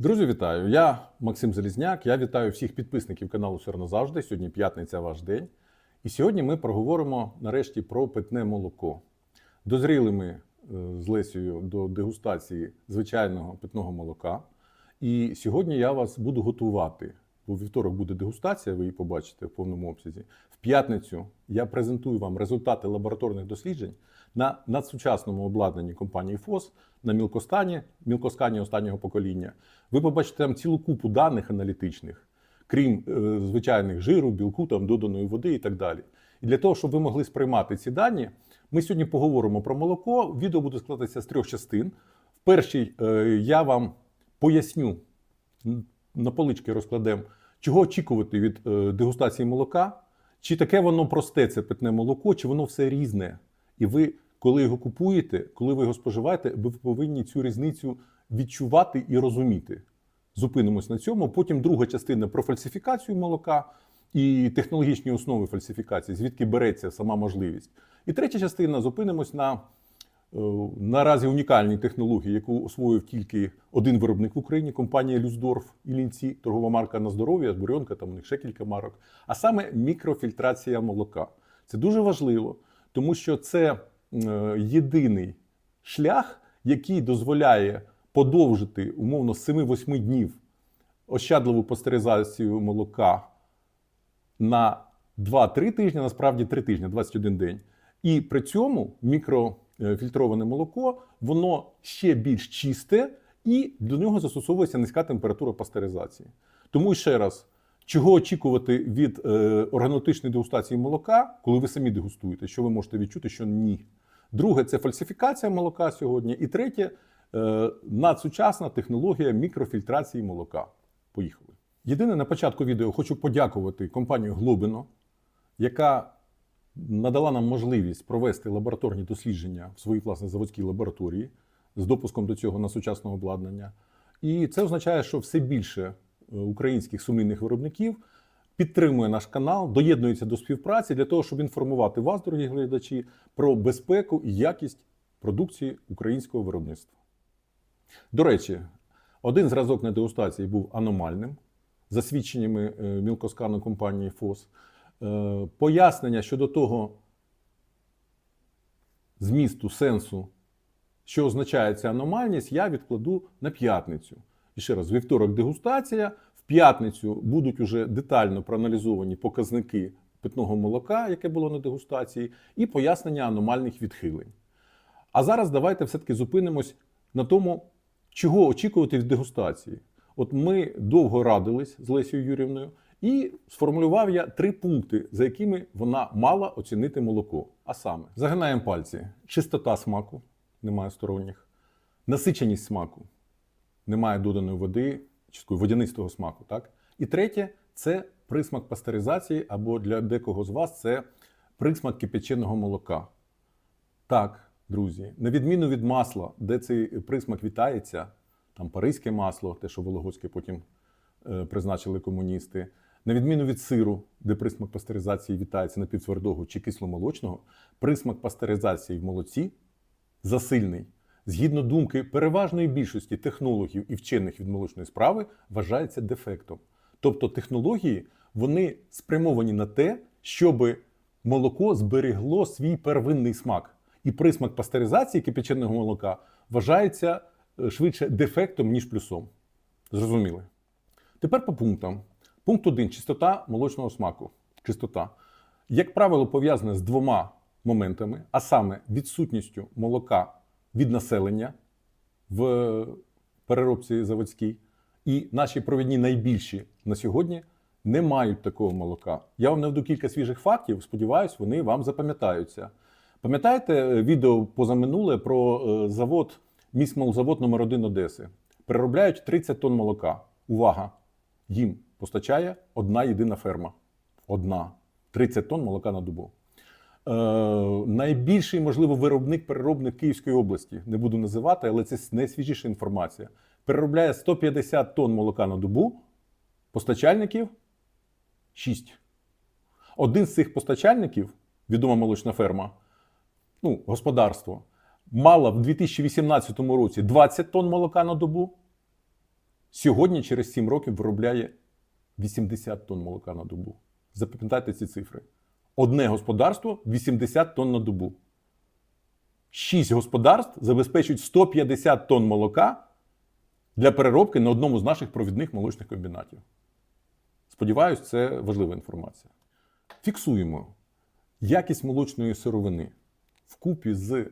Друзі, вітаю! Я Максим Залізняк. Я вітаю всіх підписників каналу «Все назавжди. Сьогодні п'ятниця ваш день. І сьогодні ми проговоримо нарешті про питне молоко. Дозріли ми е, з Лесією до дегустації звичайного питного молока. І сьогодні я вас буду готувати. У вівторок буде дегустація, ви її побачите в повному обсязі. В п'ятницю я презентую вам результати лабораторних досліджень на надсучасному обладнанні компанії ФОС на мілкостані, мілкоскані останнього покоління. Ви побачите там цілу купу даних аналітичних, крім е, звичайних жиру, білку, там доданої води і так далі. І для того, щоб ви могли сприймати ці дані, ми сьогодні поговоримо про молоко. Відео буде складатися з трьох частин. В першій е, я вам поясню на полички розкладемо, чого очікувати від е, дегустації молока, чи таке воно просте, це питне молоко, чи воно все різне. І ви, коли його купуєте, коли ви його споживаєте, ви повинні цю різницю відчувати і розуміти. Зупинимось на цьому. Потім друга частина про фальсифікацію молока і технологічні основи фальсифікації, звідки береться сама можливість. І третя частина зупинимось на е, наразі унікальній технології, яку освоїв тільки один виробник в Україні, компанія Люсдорф і Лінці, торгова марка на здоров'я, Бурьонка, там у них ще кілька марок. А саме мікрофільтрація молока. Це дуже важливо, тому що це єдиний шлях, який дозволяє подовжити умовно 7-8 днів ощадливу пастеризацію молока на 2-3 тижні, насправді 3 тижні, 21 день. І при цьому мікрофільтроване молоко, воно ще більш чисте, і до нього застосовується низька температура пастеризації. Тому ще раз, чого очікувати від е, органолептичної дегустації молока, коли ви самі дегустуєте, що ви можете відчути, що ні. Друге, це фальсифікація молока сьогодні. І третє, е, надсучасна технологія мікрофільтрації молока. Поїхали. Єдине на початку відео хочу подякувати компанію Глобино, яка надала нам можливість провести лабораторні дослідження в своїй власне заводській лабораторії з допуском до цього на сучасного обладнання. І це означає, що все більше е, українських сумлінних виробників підтримує наш канал, доєднується до співпраці для того, щоб інформувати вас, дорогі глядачі, про безпеку і якість продукції українського виробництва. До речі, один зразок на дегустації був аномальним, за свідченнями е, мілкоскану компанії ФОС. Е, Пояснення щодо того змісту, сенсу, що означає ця аномальність, я відкладу на п'ятницю. І ще раз, вівторок дегустація. П'ятницю будуть уже детально проаналізовані показники питного молока, яке було на дегустації, і пояснення аномальних відхилень. А зараз давайте все-таки зупинимось на тому, чого очікувати від дегустації. От ми довго радились з Лесією Юрівною, і сформулював я три пункти, за якими вона мала оцінити молоко. А саме, загинаємо пальці: чистота смаку, немає сторонніх, насиченість смаку, немає доданої води, такого водянистого смаку. Так? І третє це присмак пастеризації, або для декого з вас це присмак кипяченого молока. Так, друзі, на відміну від масла, де цей присмак вітається, там паризьке масло, те, що Вологодське потім е, призначили комуністи, на відміну від сиру, де присмак пастеризації вітається напівтвердого чи кисломолочного, присмак пастеризації в молоці засильний. Згідно думки переважної більшості технологів і вчених від молочної справи, вважається дефектом. Тобто технології вони спрямовані на те, щоб молоко зберегло свій первинний смак. І присмак пастеризації кипяченого молока вважається е, швидше дефектом, ніж плюсом. Зрозуміли? Тепер по пунктам. Пункт 1. Чистота молочного смаку. Чистота. Як правило, пов'язане з двома моментами, а саме відсутністю молока від населення в переробці заводській. І наші провідні найбільші на сьогодні не мають такого молока. Я вам наведу кілька свіжих фактів, сподіваюсь, вони вам запам'ятаються. Пам'ятаєте е, відео позаминуле про е, завод, міськмолзавод номер 1 Одеси? Переробляють 30 тонн молока. Увага! Їм постачає одна єдина ферма. Одна. 30 тонн молока на добу. Е, найбільший, можливо, виробник-переробник Київської області. Не буду називати, але це найсвіжіша інформація. Переробляє 150 тонн молока на добу. Постачальників 6. Один з цих постачальників, відома молочна ферма, ну, господарство, мала в 2018 році 20 тонн молока на добу. сьогодні через 7 років виробляє 80 тонн молока на добу. Запам'ятайте ці цифри. Одне господарство 80 тонн на добу. Шість господарств забезпечують 150 тонн молока для переробки на одному з наших провідних молочних комбінатів. Сподіваюсь, це важлива інформація. Фіксуємо якість молочної сировини вкупі з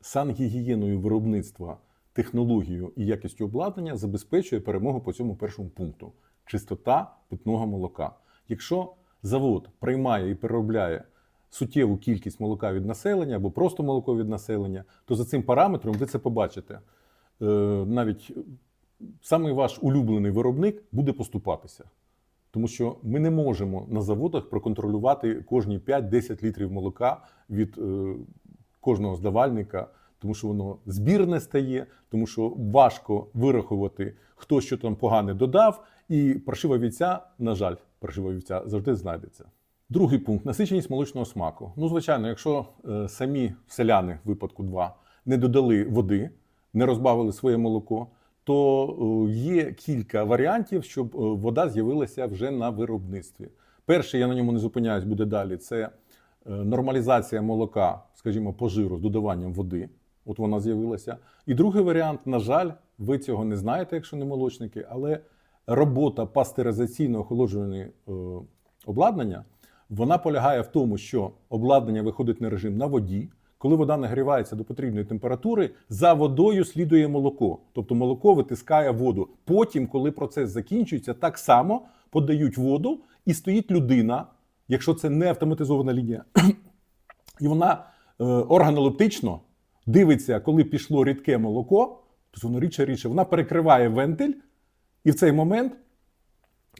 сангігієною виробництва, технологією і якістю обладнання забезпечує перемогу по цьому першому пункту чистота питного молока. Якщо завод приймає і переробляє суттєву кількість молока від населення або просто молоко від населення, то за цим параметром ви це побачите. Е, навіть самий ваш улюблений виробник буде поступатися. Тому що ми не можемо на заводах проконтролювати кожні 5-10 літрів молока від е, кожного здавальника, тому що воно збірне стає, тому що важко вирахувати, хто що там погане додав, і паршива вівця, на жаль, паршива вівця завжди знайдеться. Другий пункт насиченість молочного смаку. Ну, звичайно, якщо е, самі селяни, в випадку 2, не додали води, не розбавили своє молоко, то е, є кілька варіантів, щоб е, вода з'явилася вже на виробництві. Перший, я на ньому не зупиняюсь, буде далі. Це нормалізація молока, скажімо, по жиру з додаванням води. От вона з'явилася. І другий варіант, на жаль, ви цього не знаєте, якщо не молочники, але робота пастеризаційно охолодженої е, обладнання вона полягає в тому, що обладнання виходить на режим на воді. Коли вода нагрівається до потрібної температури, за водою слідує молоко. Тобто молоко витискає воду. Потім, коли процес закінчується, так само подають воду і стоїть людина, якщо це не автоматизована лінія, і вона е, органолептично дивиться, коли пішло рідке молоко, тобто воно рідше рідше, вона перекриває вентиль, і в цей момент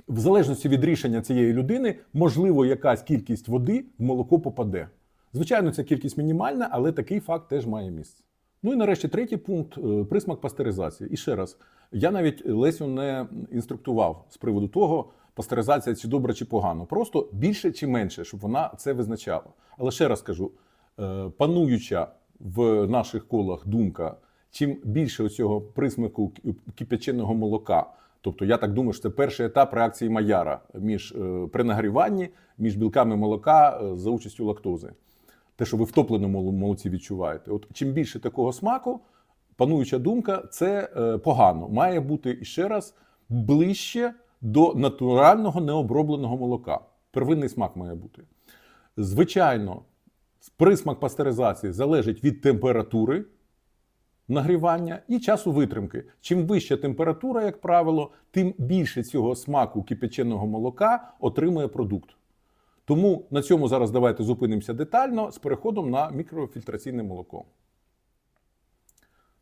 в залежності від рішення цієї людини, можливо, якась кількість води в молоко попаде. Звичайно, ця кількість мінімальна, але такий факт теж має місце. Ну і нарешті третій пункт е, присмак пастеризації. І ще раз, я навіть Лесю не інструктував з приводу того, пастеризація чи добре, чи погано. Просто більше чи менше, щоб вона це визначала. Але ще раз кажу: е, пануюча в наших колах думка, чим більше цього присмаку кип'яченого молока. Тобто, я так думаю, що це перший етап реакції Маяра між е, при нагріванні, між білками молока е, за участю лактози. Те, що ви в топленому молоці відчуваєте. От чим більше такого смаку, пануюча думка, це е, погано. Має бути ще раз ближче до натурального необробленого молока. Первинний смак має бути. Звичайно, присмак пастеризації залежить від температури нагрівання і часу витримки. Чим вища температура, як правило, тим більше цього смаку кипяченого молока отримує продукт. Тому на цьому зараз давайте зупинимося детально з переходом на мікрофільтраційне молоко.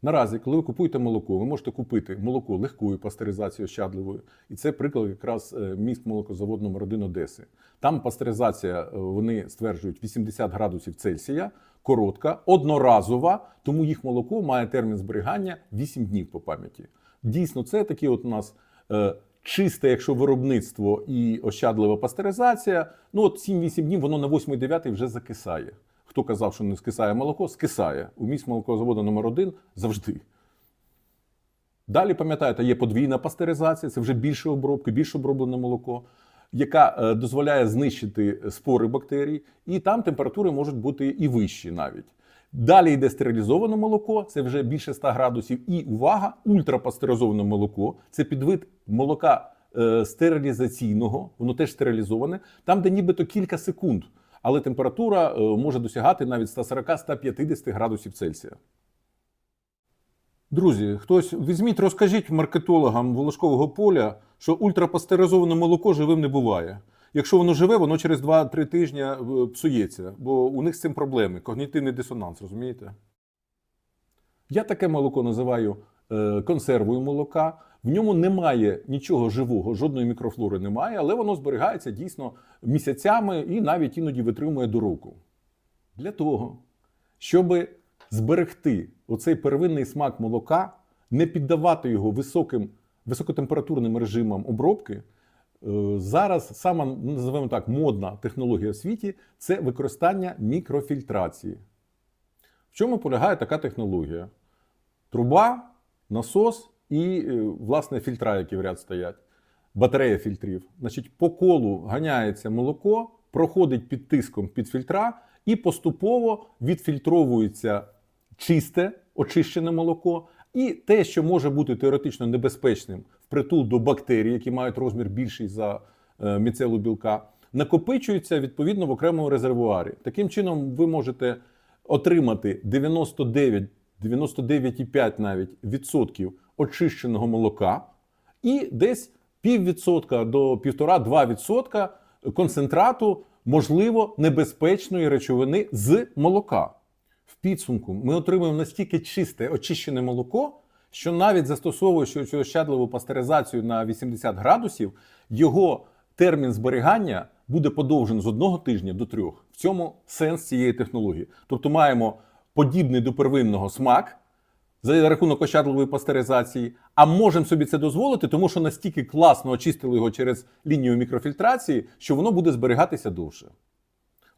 Наразі, коли ви купуєте молоко, ви можете купити молоко легкою пастеризацією щадливою. І це приклад якраз е, міст молокозавод номер 1 Одеси. Там пастеризація, е, вони стверджують 80 градусів Цельсія, коротка, одноразова, тому їх молоко має термін зберігання 8 днів по пам'яті. Дійсно, це такі от у нас е, чисте, якщо виробництво і ощадлива пастеризація. Ну от 7-8 днів воно на 8-9 вже закисає. Хто казав, що не скисає молоко, скисає. У місць молокозаводу номер 1 завжди. Далі, пам'ятаєте, є подвійна пастеризація, це вже більше обробки, більш оброблене молоко, яка е, дозволяє знищити спори бактерій, і там температури можуть бути і вищі навіть. Далі йде стерилізоване молоко, це вже більше 100 градусів. І увага, ультрапастеризоване молоко це підвид молока е, стерилізаційного, воно теж стерилізоване, там, де нібито кілька секунд але температура е, може досягати навіть 140-150 градусів Цельсія. Друзі, хтось візьміть, розкажіть маркетологам волошкового поля, що ультрапастеризоване молоко живим не буває. Якщо воно живе, воно через 2-3 тижні е, псується, бо у них з цим проблеми, когнітивний дисонанс, розумієте? Я таке молоко називаю е, консервою молока. В ньому немає нічого живого, жодної мікрофлори немає, але воно зберігається дійсно місяцями і навіть іноді витримує до року. Для того, щоб зберегти оцей первинний смак молока, не піддавати його високим, високотемпературним режимам обробки, е, зараз сама називаємо так модна технологія в світі це використання мікрофільтрації. В чому полягає така технологія? Труба, насос і е, власне фільтра, які в ряд стоять. Батарея фільтрів. Значить, по колу ганяється молоко, проходить під тиском під фільтра і поступово відфільтровується чисте, очищене молоко, і те, що може бути теоретично небезпечним впритул до бактерій, які мають розмір більший за е, міцелу білка, накопичується відповідно в окремому резервуарі. Таким чином, ви можете отримати 99, 99,5 навіть відсотків очищеного молока і десь піввідсотка до 1,5-2 відсотка концентрату, можливо, небезпечної речовини з молока. В підсумку ми отримуємо настільки чисте, очищене молоко, що навіть застосовуючи цю ощадливу пастеризацію на 80 градусів, його термін зберігання буде подовжений з одного тижня до трьох. В цьому сенс цієї технології. Тобто маємо подібний до первинного смак за рахунок ощадливої пастеризації, а можемо собі це дозволити, тому що настільки класно очистили його через лінію мікрофільтрації, що воно буде зберігатися довше.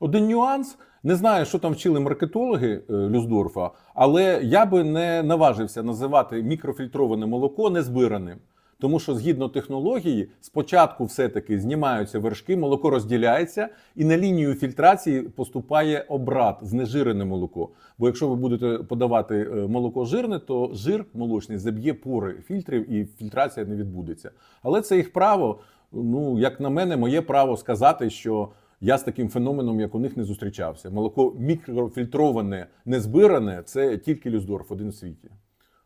Один нюанс. Не знаю, що там вчили маркетологи е, Люсдорфа, але я би не наважився називати мікрофільтроване молоко незбираним. Тому що згідно технології, спочатку все-таки знімаються вершки, молоко розділяється, і на лінію фільтрації поступає обрат, знежирене молоко. Бо якщо ви будете подавати е, молоко жирне, то жир молочний заб'є пори фільтрів і фільтрація не відбудеться. Але це їх право. Ну, як на мене, моє право сказати, що я з таким феноменом, як у них, не зустрічався. Молоко мікрофільтроване, незбиране це тільки Люсдорф один у світі.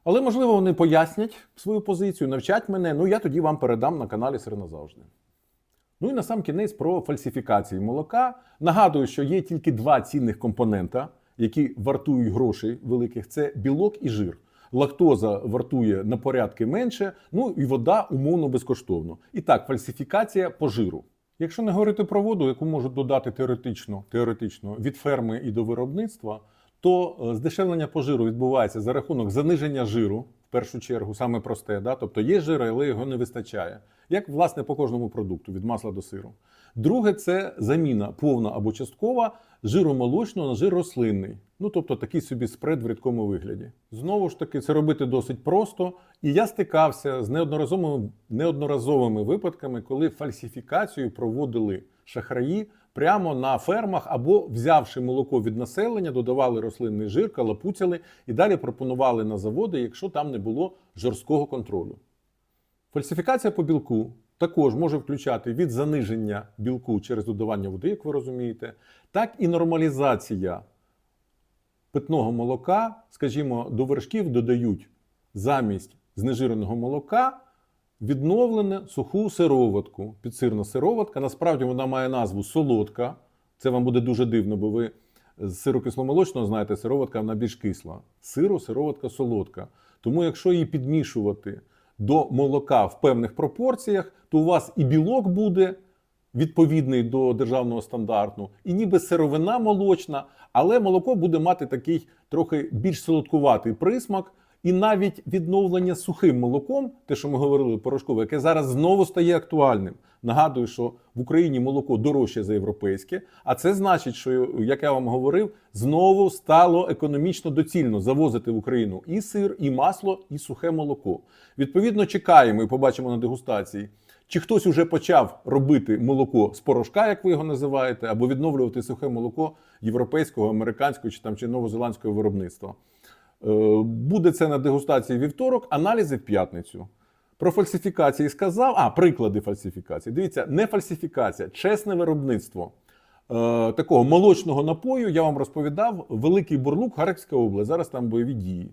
Але можливо вони пояснять свою позицію, навчать мене. Ну я тоді вам передам на каналі Сир назавжди. Ну і на сам кінець про фальсифікації молока. Нагадую, що є тільки два цінних компонента, які вартують грошей великих: це білок і жир. Лактоза вартує на порядки менше, ну і вода умовно безкоштовно. І так, фальсифікація по жиру. Якщо не говорити про воду, яку можуть додати теоретично, теоретично від ферми і до виробництва, то е, здешевлення пожиру відбувається за рахунок заниження жиру, в першу чергу, саме просте, да? тобто є жир, але його не вистачає. Як власне по кожному продукту, від масла до сиру. Друге, це заміна повна або часткова жиру молочного на жир рослинний. Ну тобто такий собі спред в рідкому вигляді. Знову ж таки, це робити досить просто. І я стикався з неодноразовими, неодноразовими випадками, коли фальсифікацію проводили шахраї прямо на фермах або взявши молоко від населення, додавали рослинний жир, калапуцяли і далі пропонували на заводи, якщо там не було жорсткого контролю. Фальсифікація по білку також може включати від заниження білку через додавання води, як ви розумієте, так і нормалізація питного молока, скажімо, до вершків додають замість знежиреного молока відновлене суху сироватку. Підсирна сироватка. Насправді вона має назву солодка. Це вам буде дуже дивно, бо ви з сиру кисломолочного знаєте, сироватка вона більш кисла. Сиру, сироватка солодка. Тому, якщо її підмішувати до молока в певних пропорціях, то у вас і білок буде відповідний до державного стандарту, і ніби сировина молочна, але молоко буде мати такий трохи більш солодкуватий присмак. І навіть відновлення сухим молоком, те, що ми говорили порошкове, яке зараз знову стає актуальним. Нагадую, що в Україні молоко дорожче за європейське, а це значить, що як я вам говорив, знову стало економічно доцільно завозити в Україну і сир, і масло, і сухе молоко. Відповідно, чекаємо і побачимо на дегустації. Чи хтось уже почав робити молоко з порошка, як ви його називаєте, або відновлювати сухе молоко європейського, американського чи там чи новозеландського виробництва? Е, Буде це на дегустації вівторок, аналізи в п'ятницю. Про фальсифікації сказав. А, приклади фальсифікації. Дивіться, не фальсифікація, чесне виробництво е, такого молочного напою. Я вам розповідав, Великий Бурлук, Харківська область. Зараз там бойові дії.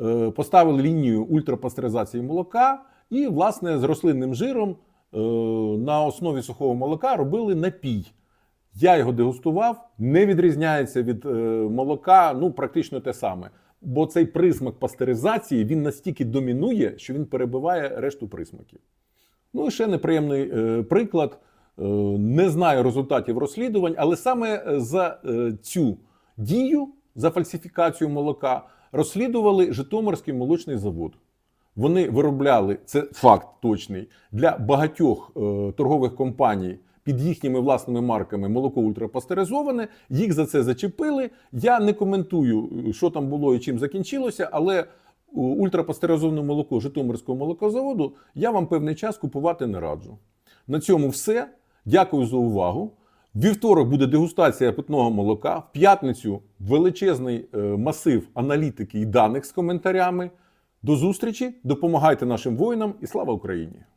Е, поставили лінію ультрапастеризації молока і, власне, з рослинним жиром е, на основі сухого молока робили напій. Я його дегустував, не відрізняється від е, молока, ну практично те саме. Бо цей присмак пастеризації він настільки домінує, що він перебиває решту присмаків. Ну і ще неприємний е, приклад. Е, не знаю результатів розслідувань, але саме за е, цю дію, за фальсифікацію молока, розслідували Житомирський молочний завод. Вони виробляли це факт точний для багатьох е, торгових компаній під їхніми власними марками молоко ультрапастеризоване. Їх за це зачепили. Я не коментую, що там було і чим закінчилося, але ультрапастеризоване молоко Житомирського молокозаводу я вам певний час купувати не раджу. На цьому все. Дякую за увагу. Вівторок буде дегустація питного молока. В п'ятницю величезний е, масив аналітики і даних з коментарями. До зустрічі, допомагайте нашим воїнам і слава Україні!